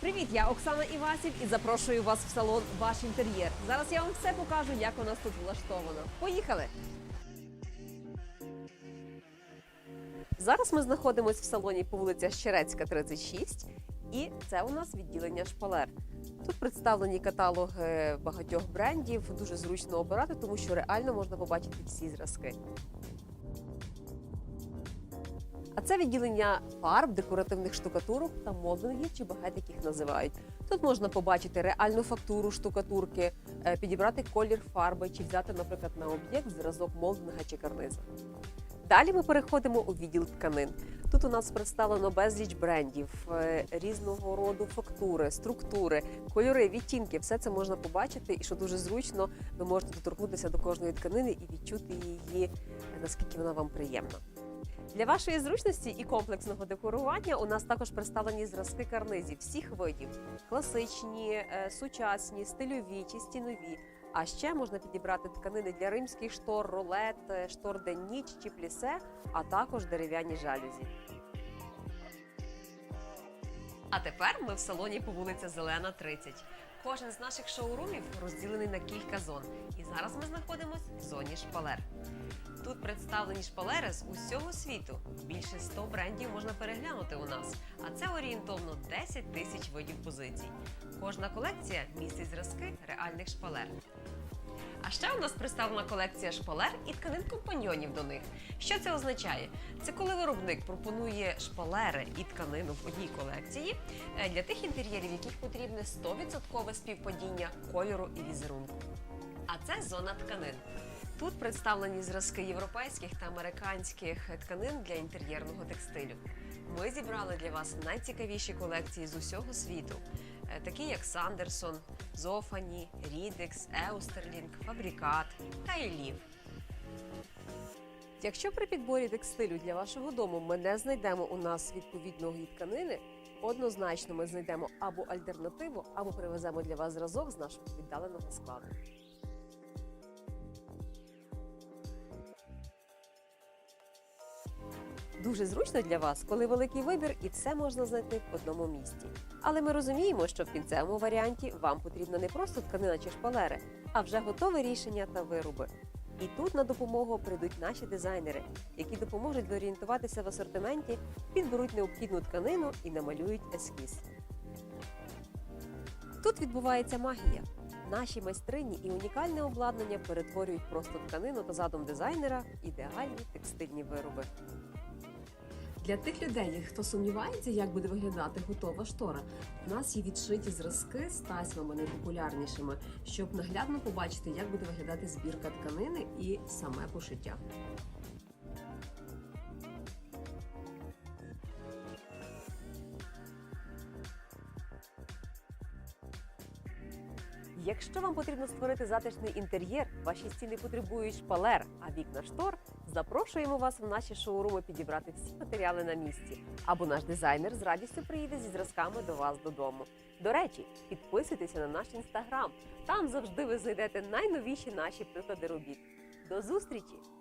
Привіт, я Оксана Івасів і запрошую вас в салон Ваш інтер'єр. Зараз я вам все покажу, як у нас тут влаштовано. Поїхали! Зараз ми знаходимося в салоні по вулиця Щерецька, 36, і це у нас відділення шпалер. Тут представлені каталоги багатьох брендів, дуже зручно обирати, тому що реально можна побачити всі зразки. А це відділення фарб, декоративних штукатурок та молдингів, чи багато яких називають. Тут можна побачити реальну фактуру штукатурки, е, підібрати колір фарби чи взяти, наприклад, на об'єкт зразок молдинга чи карниза. Далі ми переходимо у відділ тканин. Тут у нас представлено безліч брендів, е, різного роду фактури, структури, кольори, відтінки. Все це можна побачити, і що дуже зручно, ви можете доторкнутися до кожної тканини і відчути її, наскільки вона вам приємна. Для вашої зручності і комплексного декорування у нас також представлені зразки карнизів всіх видів: класичні, е, сучасні, стильові чи стінові. А ще можна підібрати тканини для римських штор, ролет, е, штор день-ніч чи плісе, а також дерев'яні жалюзі. А тепер ми в салоні по вулиці Зелена, 30. Кожен з наших шоурумів розділений на кілька зон. І зараз ми знаходимося в зоні шпалер. Тут представлені шпалери з усього світу. Більше 100 брендів можна переглянути у нас, а це орієнтовно 10 тисяч видів позицій. Кожна колекція містить зразки реальних шпалер. А ще у нас представлена колекція шпалер і тканин компаньйонів до них. Що це означає? Це коли виробник пропонує шпалери і тканину в одній колекції е, для тих інтер'єрів, яких потрібне 100% співпадіння кольору і візерунку. А це зона тканин. Тут представлені зразки європейських та американських тканин для інтер'єрного текстилю. Ми зібрали для вас найцікавіші колекції з усього світу, е, такі як Сандерсон, Зофані, Рідекс, Еустерлінг, Фабрікат та Елів. Якщо при підборі текстилю для вашого дому ми не знайдемо у нас відповідної тканини, однозначно ми знайдемо або альтернативу, або привеземо для вас зразок з нашого віддаленого складу. Дуже зручно для вас, коли великий вибір і все можна знайти в одному місці. Але ми розуміємо, що в кінцевому варіанті вам потрібна не просто тканина чи шпалери, а вже готове рішення та вироби. І тут на допомогу прийдуть наші дизайнери, які допоможуть зорієнтуватися в асортименті, підберуть необхідну тканину і намалюють ескіз. Тут відбувається магія. Наші майстрині і унікальне обладнання перетворюють просто тканину та задум дизайнера в ідеальні текстильні вироби. Для тих людей, хто сумнівається, як буде виглядати готова штора, у нас є відшиті зразки з тасьмами найпопулярнішими, щоб наглядно побачити, як буде виглядати збірка тканини і саме пошиття. Якщо вам потрібно створити затишний інтер'єр, ваші стіни потребують шпалер, а вікна штор, запрошуємо вас в наші шоуруми підібрати всі матеріали на місці. Або наш дизайнер з радістю приїде зі зразками до вас додому. До речі, підписуйтеся на наш інстаграм. Там завжди ви знайдете найновіші наші приклади робіт. До зустрічі!